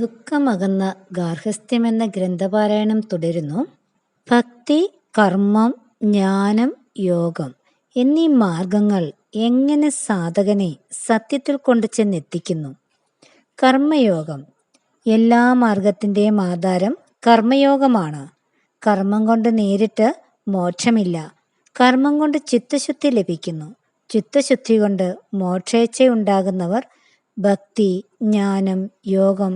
ദുഃഖമകന്ന ഗാർഹസ്ഥ്യമെന്ന ഗ്രന്ഥപാരായണം തുടരുന്നു. ഭക്തി കർമ്മം ജ്ഞാനം യോഗം എന്നീ മാർഗങ്ങൾ എങ്ങനെ സാധകനെ സത്യത്തിൽ കൊണ്ടു ചെന്നെത്തിക്കുന്നു? കർമ്മയോഗം. എല്ലാ മാർഗത്തിന്റെയും ആധാരം കർമ്മയോഗമാണ്. കർമ്മം കൊണ്ട് നേരിട്ട് മോക്ഷമില്ല. കർമ്മം കൊണ്ട് ചിത്തശുദ്ധി ലഭിക്കുന്നു. ചിത്തശുദ്ധി കൊണ്ട് മോക്ഷേച്ഛയുണ്ടാകുന്നവർ ഭക്തി ജ്ഞാനം യോഗം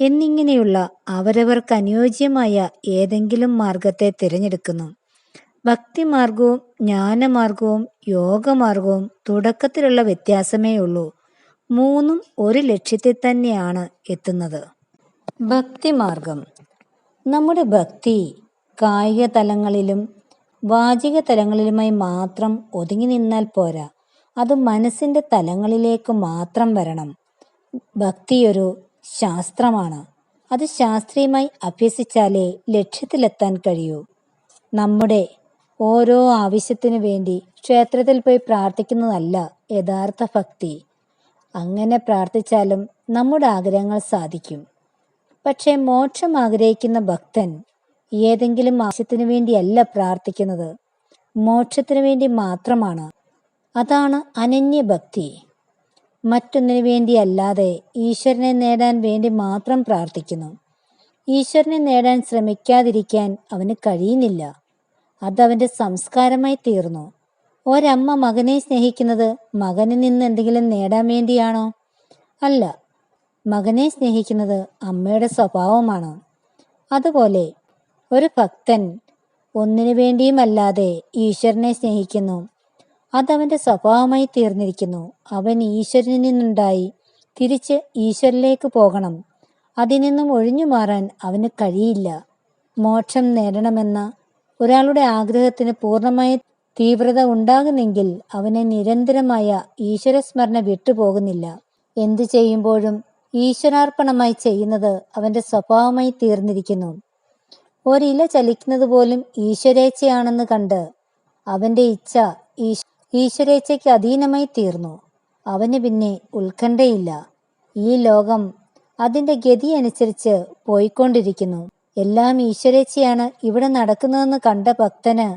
എന്നിങ്ങനെയുള്ള അവരവർക്ക് അനുയോജ്യമായ ഏതെങ്കിലും മാർഗത്തെ തിരഞ്ഞെടുക്കുന്നു. ഭക്തിമാർഗവും ജ്ഞാനമാർഗവും യോഗമാർഗവും തുടക്കത്തിലുള്ള വ്യത്യാസമേ ഉള്ളൂ. മൂന്നും ഒരു ലക്ഷ്യത്തിൽ തന്നെയാണ് എത്തുന്നത്. ഭക്തിമാർഗം നമ്മുടെ ഭക്തി കായിക തലങ്ങളിലും വാചിക തലങ്ങളിലുമായി മാത്രം ഒതുങ്ങി നിന്നാൽ പോരാ. അത് മനസ്സിന്റെ തലങ്ങളിലേക്ക് മാത്രം വരണം. ഭക്തിയൊരു ശാസ്ത്രമാണ്. അത് ശാസ്ത്രീയമായി അഭ്യസിച്ചാലേ ലക്ഷ്യത്തിലെത്താൻ കഴിയൂ. നമ്മുടെ ഓരോ ആവശ്യത്തിനു വേണ്ടി ക്ഷേത്രത്തിൽ പോയി പ്രാർത്ഥിക്കുന്നതല്ല യഥാർത്ഥ ഭക്തി. അങ്ങനെ പ്രാർത്ഥിച്ചാലും നമ്മുടെ ആഗ്രഹങ്ങൾ സാധിക്കും. പക്ഷേ മോക്ഷം ആഗ്രഹിക്കുന്ന ഭക്തൻ ഏതെങ്കിലും ആവശ്യത്തിനു വേണ്ടിയല്ല പ്രാർത്ഥിക്കുന്നത്. മോക്ഷത്തിനു വേണ്ടി മാത്രമാണ്. അതാണ് അനന്യഭക്തി. മറ്റൊന്നിനു വേണ്ടിയല്ലാതെ ഈശ്വരനെ നേടാൻ വേണ്ടി മാത്രം പ്രാർത്ഥിക്കുന്നു. ഈശ്വരനെ നേടാൻ ശ്രമിക്കാതിരിക്കാൻ അവന് കഴിയുന്നില്ല. അതവന്റെ സംസ്കാരമായി തീർന്നു. ഒരമ്മ മകനെ സ്നേഹിക്കുന്നത് മകനിൽ നിന്ന് എന്തെങ്കിലും നേടാൻ വേണ്ടിയാണോ? അല്ല. മകനെ സ്നേഹിക്കുന്നത് അമ്മയുടെ സ്വഭാവമാണ്? അതുപോലെ ഒരു ഭക്തൻ ഒന്നിനു വേണ്ടിയുമല്ലാതെ ഈശ്വരനെ സ്നേഹിക്കുന്നു അതവന്റെ സ്വഭാവമായി തീർന്നിരിക്കുന്നു. അവൻ ഈശ്വരനിൽ നിന്നുണ്ടായി. തിരിച്ച് ഈശ്വരിലേക്ക് പോകണം. അതിൽ നിന്നും ഒഴിഞ്ഞു മാറാൻ അവന് കഴിയില്ല. മോക്ഷം നേടണമെന്ന ഒരാളുടെ ആഗ്രഹത്തിന് പൂർണമായ തീവ്രത ഉണ്ടാകുന്നെങ്കിൽ അവനെ നിരന്തരമായ ഈശ്വരസ്മരണ വിട്ടുപോകുന്നില്ല. എന്തു ചെയ്യുമ്പോഴും ഈശ്വരാർപ്പണമായി ചെയ്യുന്നത് അവന്റെ സ്വഭാവമായി തീർന്നിരിക്കുന്നു. ഒരില ചലിക്കുന്നത് പോലും ഈശ്വരേച്ഛയാണെന്ന് കണ്ട് അവന്റെ ഇച്ഛ ഈശ് ഈശ്വരേച്ഛയ്ക്ക് അധീനമായി തീർന്നു. അവന് പിന്നെ ഉത്കണ്ഠയില്ല. ഈ ലോകം അതിന്റെ ഗതി അനുസരിച്ച് പോയിക്കൊണ്ടിരിക്കുന്നു. എല്ലാം ഈശ്വരേച്ഛയാണ് ഇവിടെ നടക്കുന്നതെന്ന് കണ്ട ഭക്തന്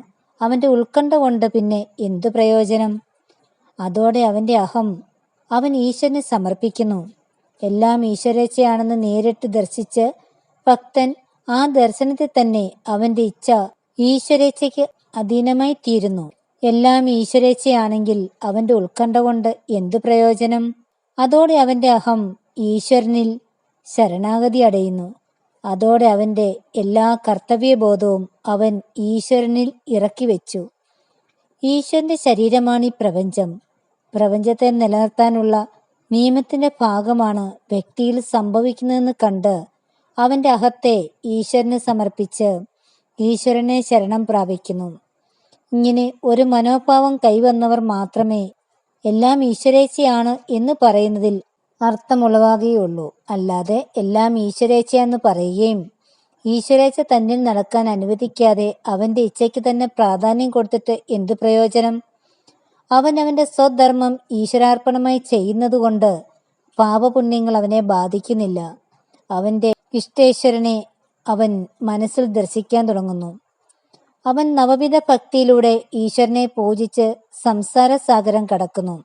അവന്റെ ഉത്കണ്ഠ കൊണ്ട് പിന്നെ എന്തു പ്രയോജനം? അതോടെ അവന്റെ അഹം അവൻ ഈശ്വരനെ സമർപ്പിക്കുന്നു. എല്ലാം ഈശ്വരേച്ഛയാണെന്ന് നേരിട്ട് ദർശിച്ച് ഭക്തൻ ആ ദർശനത്തിൽ തന്നെ അവന്റെ ഇച്ഛ ഈശ്വരേച്ഛയ്ക്ക് അധീനമായി തീരുന്നു. എല്ലാം ഈശ്വരേച്ഛയാണെങ്കിൽ അവന്റെ ഉത്കണ്ഠ കൊണ്ട് എന്തു പ്രയോജനം? അതോടെ അവന്റെ അഹം ഈശ്വരനിൽ ശരണാഗതി അടയുന്നു. അതോടെ അവന്റെ എല്ലാ കർത്തവ്യബോധവും അവൻ ഈശ്വരനിൽ ഇറക്കി വെച്ചു. ഈശ്വരന്റെ ശരീരമാണ് ഈ പ്രപഞ്ചം. പ്രപഞ്ചത്തെ നിലനിർത്താനുള്ള നിയമത്തിന്റെ ഭാഗമാണ് വ്യക്തിയിൽ സംഭവിക്കുന്നതെന്ന് കണ്ട് അവന്റെ അഹത്തെ ഈശ്വരന് സമർപ്പിച്ച് ഈശ്വരനെ ശരണം പ്രാപിക്കുന്നു. ഇങ്ങനെ ഒരു മനോഭാവം കൈവന്നവർ മാത്രമേ എല്ലാം ഈശ്വരേച്ഛയാണ് എന്ന് പറയുന്നതിൽ അർത്ഥമുളവാകുകയുള്ളൂ. അല്ലാതെ എല്ലാം ഈശ്വരേച്ഛയെന്ന് പറയുകയും ഈശ്വരേച്ഛ തന്നിൽ നടക്കാൻ അനുവദിക്കാതെ അവന്റെ ഇച്ഛയ്ക്ക് തന്നെ പ്രാധാന്യം കൊടുത്തിട്ട് എന്ത് പ്രയോജനം? അവൻ അവന്റെ സ്വധർമ്മം ഈശ്വരാർപ്പണമായി ചെയ്യുന്നതുകൊണ്ട് പാപപുണ്യങ്ങൾ അവനെ ബാധിക്കുന്നില്ല. അവന്റെ ഇഷ്ടേശ്വരനെ അവൻ മനസ്സിൽ ദർശിക്കാൻ തുടങ്ങുന്നു. അവൻ നവവിധ ഭക്തിയിലൂടെ ഈശ്വരനെ പൂജിച്ച് സംസാര സാഗരം കടക്കുന്നു.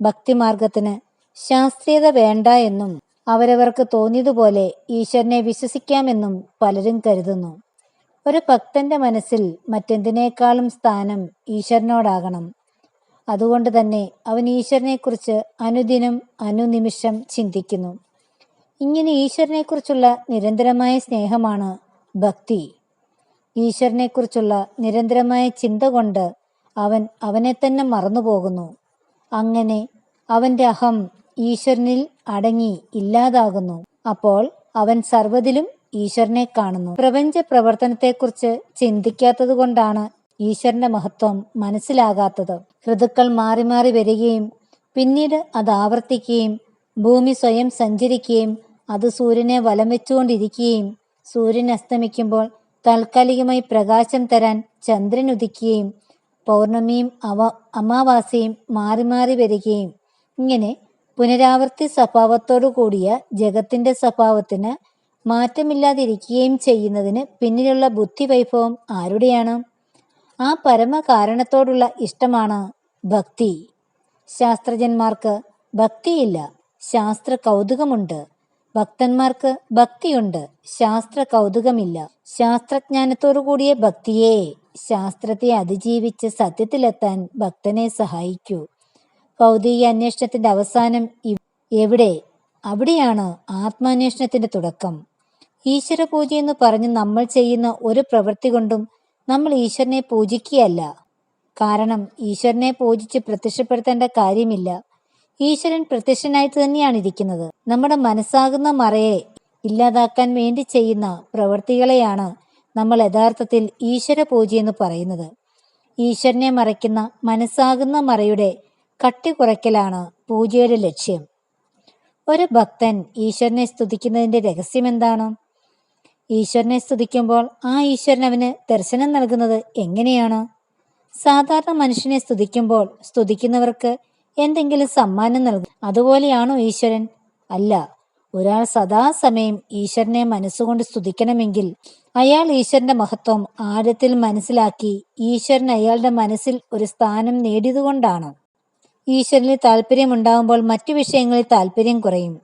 ഭക്തിമാർഗത്തിന് ശാസ്ത്രീയത വേണ്ട എന്നും അവരവർക്ക് തോന്നിയതുപോലെ ഈശ്വരനെ വിശ്വസിക്കാമെന്നും പലരും കരുതുന്നു. ഒരു ഭക്തന്റെ മനസ്സിൽ മറ്റെന്തിനേക്കാളും സ്ഥാനം ഈശ്വരനോടാകണം. അതുകൊണ്ട് തന്നെ അവൻ ഈശ്വരനെക്കുറിച്ച് അനുദിനം അനുനിമിഷം ചിന്തിക്കുന്നു. ഇങ്ങനെ ഈശ്വരനെക്കുറിച്ചുള്ള നിരന്തരമായ സ്നേഹമാണ് ഭക്തി. ഈശ്വരനെക്കുറിച്ചുള്ള നിരന്തരമായ ചിന്ത കൊണ്ട് അവൻ അവനെ തന്നെ മറന്നുപോകുന്നു. അങ്ങനെ അവന്റെ അഹം ഈശ്വരനിൽ അടങ്ങി ഇല്ലാതാകുന്നു. അപ്പോൾ അവൻ സർവതിലും ഈശ്വരനെ കാണുന്നു. പ്രപഞ്ച പ്രവർത്തനത്തെക്കുറിച്ച് ചിന്തിക്കാത്തത് കൊണ്ടാണ് ഈശ്വരന്റെ മഹത്വം മനസ്സിലാകാത്തത്. ഋതുക്കൾ മാറി മാറി വരികയും പിന്നീട് അത് ആവർത്തിക്കുകയും ഭൂമി സ്വയം സഞ്ചരിക്കുകയും അത് സൂര്യനെ വലം വെച്ചുകൊണ്ടിരിക്കുകയും സൂര്യൻ അസ്തമിക്കുമ്പോൾ താൽക്കാലികമായി പ്രകാശം തരാൻ ചന്ദ്രൻ ഉദിക്കുകയും പൗർണമിയും അവ അമാവാസയും മാറി മാറി വരികയും. ഇങ്ങനെ പുനരാവർത്തി സ്വഭാവത്തോടു കൂടിയ ജഗത്തിന്റെ സ്വഭാവത്തിന് മാറ്റമില്ലാതിരിക്കുകയും ചെയ്യുന്നതിന് പിന്നിലുള്ള ബുദ്ധിവൈഭവം ആരുടെയാണ്? ആ പരമ കാരണത്തോടുള്ള ഇഷ്ടമാണ് ഭക്തി. ശാസ്ത്രജ്ഞന്മാർക്ക് ഭക്തിയില്ല ശാസ്ത്ര കൗതുകമുണ്ട് ഭക്തന്മാർക്ക് ഭക്തിയുണ്ട്. ശാസ്ത്ര കൗതുകമില്ല ശാസ്ത്രജ്ഞാനത്തോടു കൂടിയ ഭക്തിയെ ശാസ്ത്രത്തെ അതിജീവിച്ച് സത്യത്തിലെത്താൻ ഭക്തനെ സഹായിക്കൂ. ഭൗതിക അന്വേഷണത്തിന്റെ അവസാനം എവിടെ? അവിടെയാണ് ആത്മാന്വേഷണത്തിന്റെ തുടക്കം. ഈശ്വര പൂജ എന്ന് പറഞ്ഞ് നമ്മൾ ചെയ്യുന്ന ഒരു പ്രവൃത്തി കൊണ്ടും നമ്മൾ ഈശ്വരനെ പൂജിക്കുകയല്ല. കാരണം ഈശ്വരനെ പൂജിച്ച് പ്രത്യക്ഷപ്പെടുത്തേണ്ട കാര്യമില്ല. ഈശ്വരൻ പ്രത്യക്ഷനായിട്ട് തന്നെയാണ് ഇരിക്കുന്നത് നമ്മുടെ മനസ്സാകുന്ന മറയെ ഇല്ലാതാക്കാൻ വേണ്ടി ചെയ്യുന്ന പ്രവൃത്തികളെയാണ് നമ്മൾ യഥാർത്ഥത്തിൽ ഈശ്വര പൂജ എന്ന് പറയുന്നത്. ഈശ്വരനെ മറയ്ക്കുന്ന മനസ്സാകുന്ന മറയുടെ കട്ടി കുറയ്ക്കലാണ് പൂജയുടെ ലക്ഷ്യം. ഒരു ഭക്തൻ ഈശ്വരനെ സ്തുതിക്കുന്നതിന്റെ രഹസ്യം എന്താണ്? ഈശ്വരനെ സ്തുതിക്കുമ്പോൾ ആ ഈശ്വരൻ അവന് ദർശനം നൽകുന്നത് എങ്ങനെയാണ്? സാധാരണ മനുഷ്യനെ സ്തുതിക്കുമ്പോൾ സ്തുതിക്കുന്നവർക്ക് എന്തെങ്കിലും സമ്മാനം നൽകും. അതുപോലെയാണോ ഈശ്വരൻ? അല്ല. ഒരാൾ സദാസമയം ഈശ്വരനെ മനസ്സുകൊണ്ട് സ്തുതിക്കണമെങ്കിൽ അയാൾ ഈശ്വരന്റെ മഹത്വം ആഴത്തിൽ മനസ്സിലാക്കി ഈശ്വരൻ അയാളുടെ മനസ്സിൽ ഒരു സ്ഥാനം നേടിയതുകൊണ്ടാണ്. ഈശ്വരനിൽ താല്പര്യമുണ്ടാകുമ്പോൾ മറ്റു വിഷയങ്ങളിൽ താല്പര്യം കുറയും.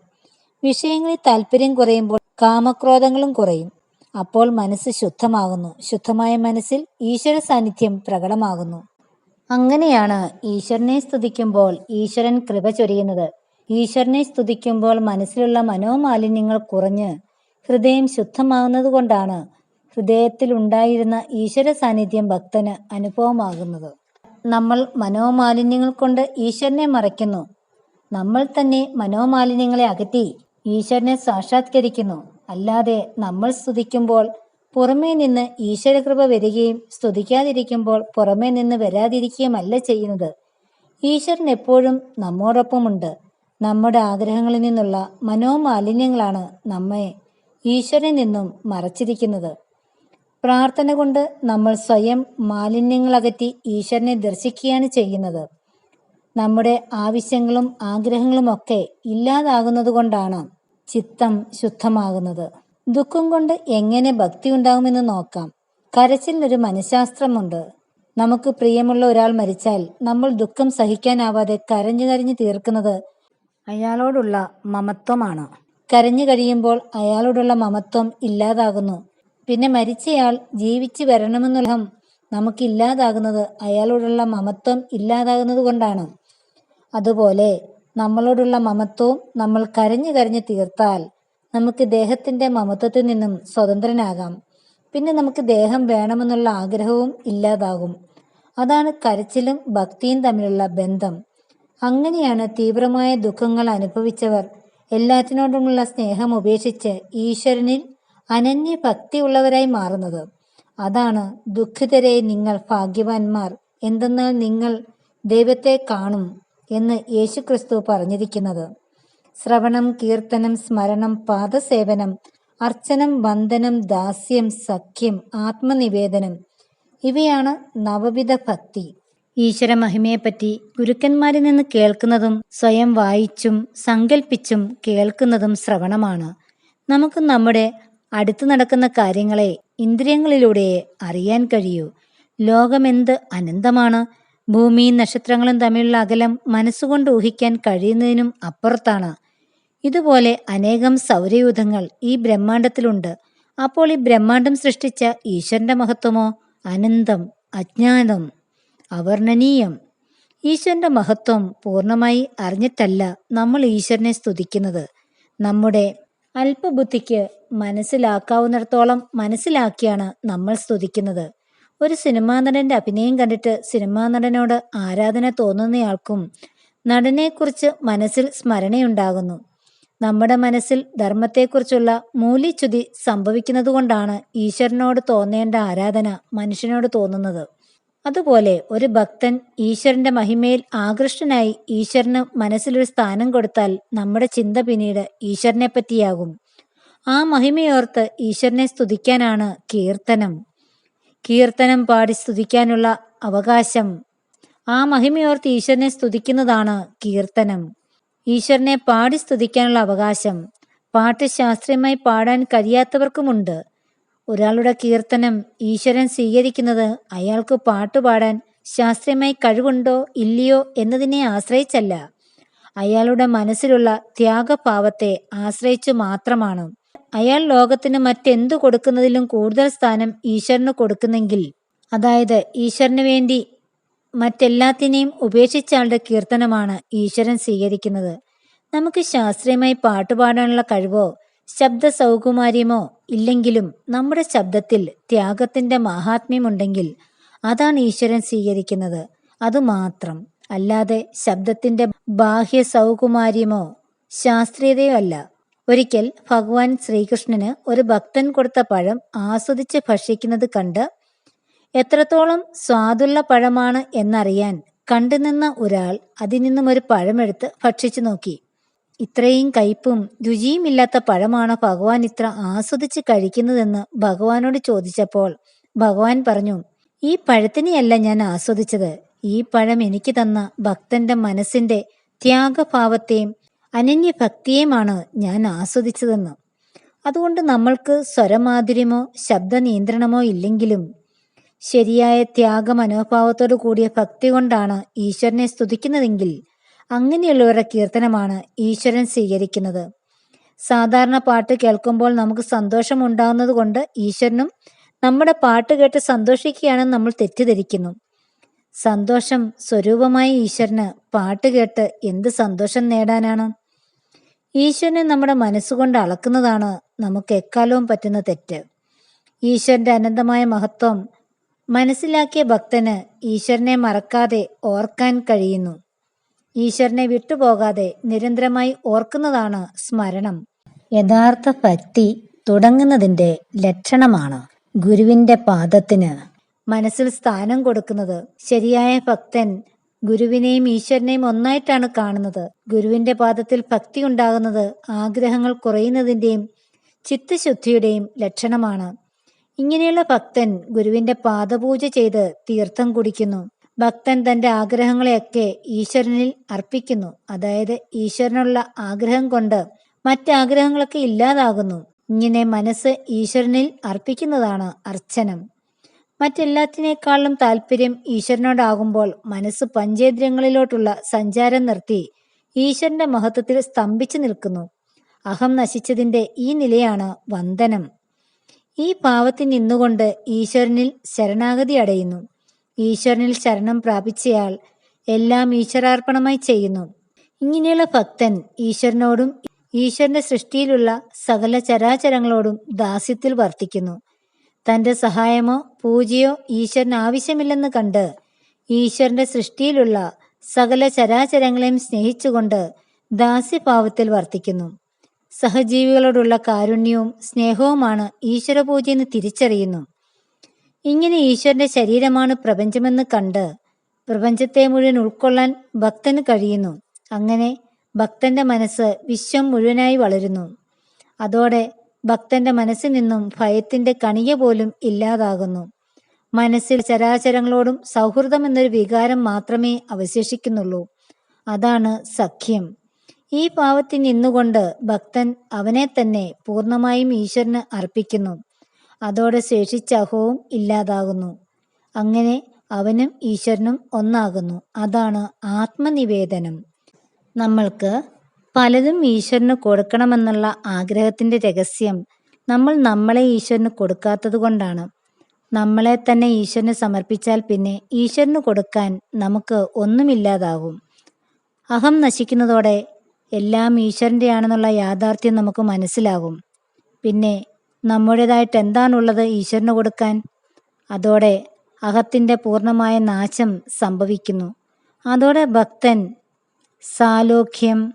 വിഷയങ്ങളിൽ താല്പര്യം കുറയുമ്പോൾ കാമക്രോധങ്ങളും കുറയും. അപ്പോൾ മനസ്സ് ശുദ്ധമാകുന്നു. ശുദ്ധമായ മനസ്സിൽ ഈശ്വര സാന്നിധ്യം പ്രകടമാകുന്നു. അങ്ങനെയാണ് ഈശ്വരനെ സ്തുതിക്കുമ്പോൾ ഈശ്വരൻ കൃപ ചൊരിയുന്നത്. ഈശ്വരനെ സ്തുതിക്കുമ്പോൾ മനസ്സിലുള്ള മനോമാലിന്യങ്ങൾ കുറഞ്ഞ് ഹൃദയം ശുദ്ധമാകുന്നത് കൊണ്ടാണ് ഹൃദയത്തിൽ ഉണ്ടായിരുന്ന ഈശ്വര സാന്നിധ്യം ഭക്തന് അനുഭവമാകുന്നത്. നമ്മൾ മനോമാലിന്യങ്ങൾ കൊണ്ട് ഈശ്വരനെ മറയ്ക്കുന്നു. നമ്മൾ തന്നെ മനോമാലിന്യങ്ങളെ അകറ്റി ഈശ്വരനെ സാക്ഷാത്കരിക്കുന്നു. അല്ലാതെ നമ്മൾ സ്തുതിക്കുമ്പോൾ പുറമേ നിന്ന് ഈശ്വരകൃപ വരികയും സ്തുതിക്കാതിരിക്കുമ്പോൾ പുറമേ നിന്ന് വരാതിരിക്കുകയുമല്ല ചെയ്യുന്നത്. ഈശ്വരൻ എപ്പോഴും നമ്മോടൊപ്പമുണ്ട്. നമ്മുടെ ആഗ്രഹങ്ങളിൽ നിന്നുള്ള മനോമാലിന്യങ്ങളാണ് നമ്മെ ഈശ്വരനിൽ നിന്നും മറച്ചിരിക്കുന്നത്. പ്രാർത്ഥന കൊണ്ട് നമ്മൾ സ്വയം മാലിന്യങ്ങളകറ്റി ഈശ്വരനെ ദർശിക്കുകയാണ് ചെയ്യുന്നത്. നമ്മുടെ ആവശ്യങ്ങളും ആഗ്രഹങ്ങളും ഒക്കെ ഇല്ലാതാകുന്നത് കൊണ്ടാണ് ചിത്തം ശുദ്ധമാകുന്നത്. ദുഃഖം കൊണ്ട് എങ്ങനെ ഭക്തി ഉണ്ടാകുമെന്ന് നോക്കാം. കരച്ചിലിനൊരു മനഃശാസ്ത്രമുണ്ട്. നമുക്ക് പ്രിയമുള്ള ഒരാൾ മരിച്ചാൽ നമ്മൾ ദുഃഖം സഹിക്കാനാവാതെ കരഞ്ഞു കരഞ്ഞു തീർക്കുന്നത് അയാളോടുള്ള മമത്വമാണ്. കരഞ്ഞു കഴിയുമ്പോൾ അയാളോടുള്ള മമത്വം ഇല്ലാതാകുന്നു. പിന്നെ മരിച്ചയാൾ ജീവിച്ചു വരണമെന്നുള്ള നമുക്കില്ലാതാകുന്നത് അയാളോടുള്ള മമത്വം ഇല്ലാതാകുന്നത് കൊണ്ടാണ്. അതുപോലെ നമ്മളോടുള്ള മമത്വവും നമ്മൾ കരഞ്ഞു കരഞ്ഞു തീർത്താൽ നമുക്ക് ദേഹത്തിന്റെ മമത്വത്തിൽ നിന്നും സ്വതന്ത്രനാകാം. പിന്നെ നമുക്ക് ദേഹം വേണമെന്നുള്ള ആഗ്രഹവും ഇല്ലാതാകും. അതാണ് കരച്ചിലും ഭക്തിയും തമ്മിലുള്ള ബന്ധം. അങ്ങനെയാണ് തീവ്രമായ ദുഃഖങ്ങൾ അനുഭവിച്ചവർ എല്ലാറ്റിനോടുമുള്ള സ്നേഹം ഉപേക്ഷിച്ച് ഈശ്വരനിൽ അനന്യ ഭക്തിയുള്ളവരായി മാറുന്നത്. അതാണ് ദുഃഖിതരെ നിങ്ങൾ ഭാഗ്യവാന്മാർ എന്തെന്നാൽ നിങ്ങൾ ദൈവത്തെ കാണും എന്ന് യേശുക്രിസ്തു പറഞ്ഞിരിക്കുന്നത്. ശ്രവണം കീർത്തനം സ്മരണം പാദസേവനം അർച്ചനം വന്ദനം ദാസ്യം സഖ്യം ആത്മനിവേദനം ഇവയാണ് നവവിധ ഭക്തി. ഈശ്വര മഹിമയെപ്പറ്റി ഗുരുക്കന്മാരിൽ നിന്ന് കേൾക്കുന്നതും സ്വയം വായിച്ചും സങ്കല്പിച്ചും കേൾക്കുന്നതും ശ്രവണമാണ്. നമുക്ക് നമ്മുടെ അടുത്തു നടക്കുന്ന കാര്യങ്ങളെ ഇന്ദ്രിയങ്ങളിലൂടെ അറിയാൻ കഴിയൂ. ലോകമെന്ത് അനന്തമാണ്. ഭൂമിയും നക്ഷത്രങ്ങളും തമ്മിലുള്ള അകലം മനസ്സുകൊണ്ട് ഊഹിക്കാൻ കഴിയുന്നതിനും അപ്പുറത്താണ്. ഇതുപോലെ അനേകം സൗരയൂഥങ്ങൾ ഈ ബ്രഹ്മാണ്ടത്തിലുണ്ട് അപ്പോൾ ഈ ബ്രഹ്മാണ്ടം സൃഷ്ടിച്ച ഈശ്വരന്റെ മഹത്വമോ? അനന്തം അജ്ഞാനം അവർണനീയം ഈശ്വരന്റെ മഹത്വം പൂർണമായി അറിഞ്ഞിട്ടല്ല നമ്മൾ ഈശ്വരനെ സ്തുതിക്കുന്നത്. നമ്മുടെ അല്പബുദ്ധിക്ക് മനസ്സിലാക്കാവുന്നിടത്തോളം മനസ്സിലാക്കിയാണ് നമ്മൾ സ്തുതിക്കുന്നത്. ഒരു സിനിമാ നടന്റെ അഭിനയം കണ്ടിട്ട് സിനിമാ നടനോട് ആരാധന തോന്നുന്നയാൾക്കും നടനെക്കുറിച്ച് മനസ്സിൽ സ്മരണയുണ്ടാകുന്നു. നമ്മുടെ മനസ്സിൽ ധർമ്മത്തെക്കുറിച്ചുള്ള മൂല്യച്യുതി സംഭവിക്കുന്നതുകൊണ്ടാണ് ഈശ്വരനോട് തോന്നേണ്ട ആരാധന മനുഷ്യനോട് തോന്നുന്നത്. അതുപോലെ ഒരു ഭക്തൻ ഈശ്വരന്റെ മഹിമയിൽ ആകൃഷ്ടനായി ഈശ്വരന് മനസ്സിലൊരു സ്ഥാനം കൊടുത്താൽ നമ്മുടെ ചിന്ത പിന്നീട് ഈശ്വരനെ പറ്റിയാകും ആ മഹിമയോർത്ത് ഈശ്വരനെ സ്തുതിക്കാനാണ് കീർത്തനം. കീർത്തനം പാടി സ്തുതിക്കാനുള്ള അവകാശം. ആ മഹിമയോർത്ത് ഈശ്വരനെ സ്തുതിക്കുന്നതാണ് കീർത്തനം. ഈശ്വരനെ പാടി സ്തുതിക്കാനുള്ള അവകാശം പാട്ട് ശാസ്ത്രീയമായി പാടാൻ കഴിയാത്തവർക്കുമുണ്ട്. ഒരാളുടെ കീർത്തനം ഈശ്വരൻ സ്വീകരിക്കുന്നത് അയാൾക്ക് പാട്ട് പാടാൻ ശാസ്ത്രീയമായി കഴിവുണ്ടോ ഇല്ലയോ എന്നതിനെ ആശ്രയിച്ചല്ല. അയാളുടെ മനസ്സിലുള്ള ത്യാഗഭാവത്തെ ആശ്രയിച്ചു മാത്രമാണ്. അയാൾ ലോകത്തിന് മറ്റെന്തു കൊടുക്കുന്നതിലും കൂടുതൽ സ്ഥാനം ഈശ്വരന് കൊടുക്കുന്നെങ്കിൽ അതായത് ഈശ്വരന് വേണ്ടി മറ്റെല്ലാത്തിനെയും ഉപേക്ഷിച്ച ആളുടെ കീർത്തനമാണ് ഈശ്വരൻ സ്വീകരിക്കുന്നത്. നമുക്ക് ശാസ്ത്രീയമായി പാട്ടുപാടാനുള്ള കഴിവോ ശബ്ദ സൗകുമാര്യമോ ഇല്ലെങ്കിലും നമ്മുടെ ശബ്ദത്തിൽ ത്യാഗത്തിന്റെ മഹാത്മ്യമുണ്ടെങ്കിൽ അതാണ് ഈശ്വരൻ സ്വീകരിക്കുന്നത്. അതുമാത്രം അല്ലാതെ ശബ്ദത്തിന്റെ ബാഹ്യ സൗകുമാര്യമോ ശാസ്ത്രീയതയോ അല്ല. ഒരിക്കൽ ഭഗവാൻ ശ്രീകൃഷ്ണന് ഒരു ഭക്തൻ കൊടുത്ത പഴം ആസ്വദിച്ച് ഭക്ഷിക്കുന്നത് കണ്ട് എത്രത്തോളം സ്വാദുള്ള പഴമാണ് എന്നറിയാൻ കണ്ടുനിന്ന ഒരാൾ അതിൽ നിന്നും ഒരു പഴമെടുത്ത് ഭക്ഷിച്ചു നോക്കി. ഇത്രയും കയ്പും രുചിയുമില്ലാത്ത പഴമാണ് ഭഗവാൻ ഇത്ര ആസ്വദിച്ച് കഴിക്കുന്നതെന്ന് ഭഗവാനോട് ചോദിച്ചപ്പോൾ ഭഗവാൻ പറഞ്ഞു ഈ പഴത്തിനെയല്ല ഞാൻ ആസ്വദിച്ചത്. ഈ പഴം എനിക്ക് തന്ന ഭക്തന്റെ മനസ്സിന്റെ ത്യാഗഭാവത്തെയും അനന്യഭക്തിയെയുമാണ് ഞാൻ ആസ്വദിച്ചതെന്ന്. അതുകൊണ്ട് നമ്മൾക്ക് സ്വരമാധുര്യമോ ശബ്ദ നിയന്ത്രണമോ ഇല്ലെങ്കിലും ശരിയായ ത്യാഗ മനോഭാവത്തോടു കൂടിയ ഭക്തി കൊണ്ടാണ് ഈശ്വരനെ സ്തുതിക്കുന്നതെങ്കിൽ അങ്ങനെയുള്ളവരുടെ കീർത്തനമാണ് ഈശ്വരൻ സ്വീകരിക്കുന്നത്. സാധാരണ പാട്ട് കേൾക്കുമ്പോൾ നമുക്ക് സന്തോഷം ഉണ്ടാകുന്നത് കൊണ്ട് ഈശ്വരനും നമ്മുടെ പാട്ട് കേട്ട് സന്തോഷിക്കുകയാണെന്ന് നമ്മൾ തെറ്റിദ്ധരിക്കുന്നു. സന്തോഷം സ്വരൂപമായ ഈശ്വരന് പാട്ട് കേട്ട് എന്ത് സന്തോഷം നേടാനാണ്? ഈശ്വരനെ നമ്മുടെ മനസ്സുകൊണ്ട് അളക്കുന്നതാണ് നമുക്ക് എക്കാലവും പറ്റുന്ന തെറ്റ്. ഈശ്വരന്റെ അനന്തമായ മഹത്വം മനസ്സിലാക്കിയ ഭക്തന് ഈശ്വരനെ മറക്കാതെ ഓർക്കാൻ കഴിയുന്നു. ഈശ്വരനെ വിട്ടുപോകാതെ നിരന്തരമായി ഓർക്കുന്നതാണ് സ്മരണം. യഥാർത്ഥ ഭക്തി തുടങ്ങുന്നതിന്റെ ലക്ഷണമാണ് ഗുരുവിന്റെ പാദത്തിന്. മനസ്സിൽ സ്ഥാനം കൊടുക്കുന്നത് ശരിയായ ഭക്തൻ ഗുരുവിനെയും ഈശ്വരനെയും ഒന്നായിട്ടാണ് കാണുന്നത്. ഗുരുവിന്റെ പാദത്തിൽ ഭക്തി ഉണ്ടാകുന്നത് ആഗ്രഹങ്ങൾ കുറയുന്നതിന്റെയും ചിത്തശുദ്ധിയുടെയും ലക്ഷണമാണ്. ഇങ്ങനെയുള്ള ഭക്തൻ ഗുരുവിന്റെ പാദപൂജ ചെയ്ത് തീർത്ഥം കുടിക്കുന്നു. ഭക്തൻ തന്റെ ആഗ്രഹങ്ങളെയൊക്കെ ഈശ്വരനിൽ അർപ്പിക്കുന്നു. അതായത് ഈശ്വരനുള്ള ആഗ്രഹം കൊണ്ട് മറ്റാഗ്രഹങ്ങളൊക്കെ ഇല്ലാതാകുന്നു. ഇങ്ങനെ മനസ്സ് ഈശ്വരനിൽ അർപ്പിക്കുന്നതാണ് അർച്ചനം. മറ്റെല്ലാത്തിനേക്കാളും താല്പര്യം ഈശ്വരനോടാകുമ്പോൾ മനസ്സ് പഞ്ചേന്ദ്രിയങ്ങളിലോട്ടുള്ള സഞ്ചാരം നിർത്തി ഈശ്വരന്റെ മഹത്വത്തിൽ സ്തംഭിച്ചു നിൽക്കുന്നു. അഹം നശിച്ചതിന്റെ ഈ നിലയാണ് വന്ദനം. ഈ പാവത്തിൽ നിന്നുകൊണ്ട് ഈശ്വരനിൽ ശരണാഗതി അടയുന്നു. ഈശ്വരനിൽ ശരണം പ്രാപിച്ചയാൾ എല്ലാം ഈശ്വരാർപ്പണമായി ചെയ്യുന്നു. ഇങ്ങനെയുള്ള ഭക്തൻ ഈശ്വരനോടും ഈശ്വരന്റെ സൃഷ്ടിയിലുള്ള സകല ചരാചരങ്ങളോടും ദാസ്യത്തിൽ വർത്തിക്കുന്നു. തന്റെ സഹായമോ പൂജയോ ഈശ്വരന് ആവശ്യമില്ലെന്ന് കണ്ട് ഈശ്വരന്റെ സൃഷ്ടിയിലുള്ള സകല ചരാചരങ്ങളെയും സ്നേഹിച്ചുകൊണ്ട് ദാസ്യഭാവത്തിൽ വർത്തിക്കുന്നു. സഹജീവികളോടുള്ള കാരുണ്യവും സ്നേഹവുമാണ് ഈശ്വരപൂജയെന്ന് തിരിച്ചറിയുന്നു. ഇങ്ങനെ ഈശ്വരന്റെ ശരീരമാണ് പ്രപഞ്ചമെന്ന് കണ്ട് പ്രപഞ്ചത്തെ മുഴുവൻ ഉൾക്കൊള്ളാൻ ഭക്തന് കഴിയുന്നു. അങ്ങനെ ഭക്തന്റെ മനസ്സ് വിശ്വം മുഴുവനായി വളരുന്നു. അതോടെ ഭക്തന്റെ മനസ്സിൽ നിന്നും ഭയത്തിന്റെ കണിക പോലും ഇല്ലാതാകുന്നു. മനസ്സിൽ ചരാചരങ്ങളോടും സൗഹൃദം എന്നൊരു വികാരം മാത്രമേ അവശേഷിക്കുന്നുള്ളൂ. അതാണ് സഖ്യം. ഈ പാവത്തിൽ നിന്നുകൊണ്ട് ഭക്തൻ അവനെ തന്നെ പൂർണമായും ഈശ്വരന് അർപ്പിക്കുന്നു. അതോടെ ശേഷിച്ച അഹവും ഇല്ലാതാകുന്നു. അങ്ങനെ അവനും ഈശ്വരനും ഒന്നാകുന്നു. അതാണ് ആത്മനിവേദനം. നമ്മൾക്ക് പലതും ഈശ്വരന് കൊടുക്കണമെന്നുള്ള ആഗ്രഹത്തിന്റെ രഹസ്യം നമ്മൾ നമ്മളെ ഈശ്വരന് കൊടുക്കാത്തത് കൊണ്ടാണ് നമ്മളെ തന്നെ ഈശ്വരന് സമർപ്പിച്ചാൽ പിന്നെ ഈശ്വരന് കൊടുക്കാൻ നമുക്ക് ഒന്നുമില്ലാതാകും. അഹം നശിക്കുന്നതോടെ എല്ലാം ഈശ്വരന്റെ ആണെന്നുള്ള യാഥാർത്ഥ്യം നമുക്ക് മനസ്സിലാകും. പിന്നെ നമ്മുടേതായിട്ട് എന്താണുള്ളത് ഈശ്വരന് കൊടുക്കാൻ? അതോടെ അഹത്തിന്റെ പൂർണമായ നാശം സംഭവിക്കുന്നു. അതോടെ ഭക്തൻ സാലോഖ്യം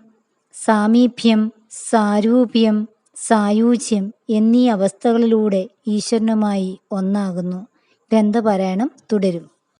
സാമീപ്യം സാരൂപ്യം സായൂജ്യം എന്നീ അവസ്ഥകളിലൂടെ ഈശ്വരനുമായി ഒന്നാകുന്നു. ഗ്രന്ഥപാരായണം തുടരും.